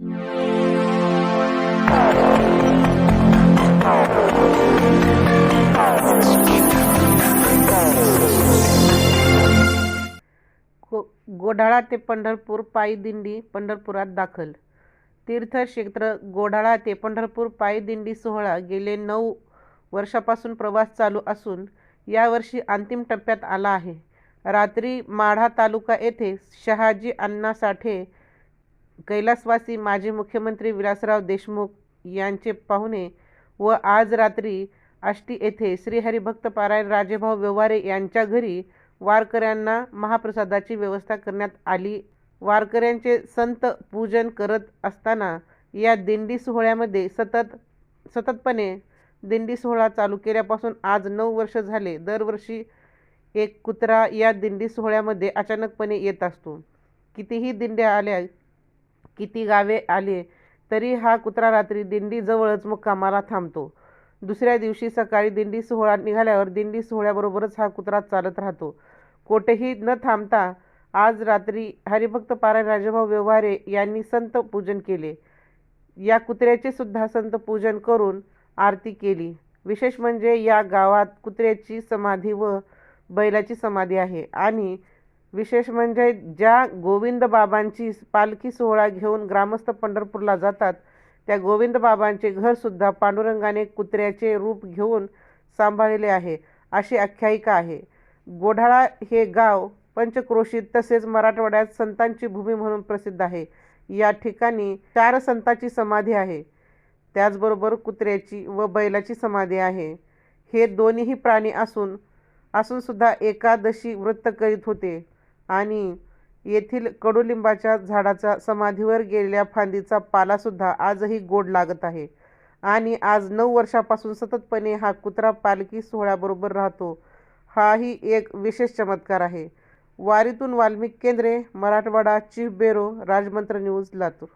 गोढाळा ते पंढरपूर पायी दिंडी पंढरपुरात दाखल. तीर्थक्षेत्र गोढाळा ते पंढरपूर पायी दिंडी सोहळा गेले नऊ वर्षापासून प्रवास चालू असून यावर्षी अंतिम टप्प्यात आला आहे. रात्री माढा तालुका येथे शहाजी अण्णा साठे कैलासवासी माजी मुख्यमंत्री विलासराव देशमुख यांचे पाहुणे व आज रात्री आष्टी येथे श्रीहरिभक्त पारायण राजेभाऊ व्यवहारे यांच्या घरी वारकऱ्यांना महाप्रसादाची व्यवस्था करण्यात आली. वारकऱ्यांचे संत पूजन करत असताना या दिंडी सोहळ्यामध्ये सतत सततपणे दिंडी सोहळा चालू केल्यापासून आज नऊ वर्ष झाले. दरवर्षी एक कुत्रा या दिंडी सोहळ्यामध्ये अचानकपणे येत असतो. कितीही दिंड्या आल्या किती गावे आले तरी हा कुत्रा रात्री दिंडीजवळच मुक्कामाला थांबतो. दुसऱ्या दिवशी सकाळी दिंडी सोहळा निघाल्यावर दिंडी सोहळ्याबरोबरच हा कुत्रा चालत राहतो. कोठेही न थांबता आज रात्री हरिभक्त पारायण राजभाऊ व्यवहारे यांनी संत पूजन केले. या कुत्र्याचे सुद्धा संत पूजन करून आरती केली. विशेष म्हणजे या गावात कुत्र्याची समाधी व बैलाची समाधी आहे. आणि विशेष म्हणजे ज्या गोविंद बाबांची पालखी सोहळा घेऊन ग्रामस्थ पंढरपूरला जातात त्या गोविंद बाबांचे घरसुद्धा पांडुरंगाने कुत्र्याचे रूप घेऊन सांभाळले आहे अशी आख्यायिका आहे. गोढाळा हे गाव पंचक्रोशीत तसेच मराठवाड्यात संतांची भूमी म्हणून प्रसिद्ध आहे. या ठिकाणी चार संतांची समाधी आहे. त्याचबरोबर कुत्र्याची व बैलाची समाधी आहे. हे दोन्हीही प्राणी असून असूनसुद्धा एकादशी व्रत करीत होते. आणि येथील कडुलिंबाच्या झाडाचा समाधीवर गेलेल्या फांदीचा पालासुद्धा आजही गोड लागत आहे. आणि आज नऊ वर्षापासून सततपणे हा कुत्रा पालखी सोहळ्याबरोबर राहतो. हाही एक विशेष चमत्कार आहे. वारीतून वाल्मिक केंद्रे मराठवाडा चीफ बेरो राजमंत्र न्यूज लातूर.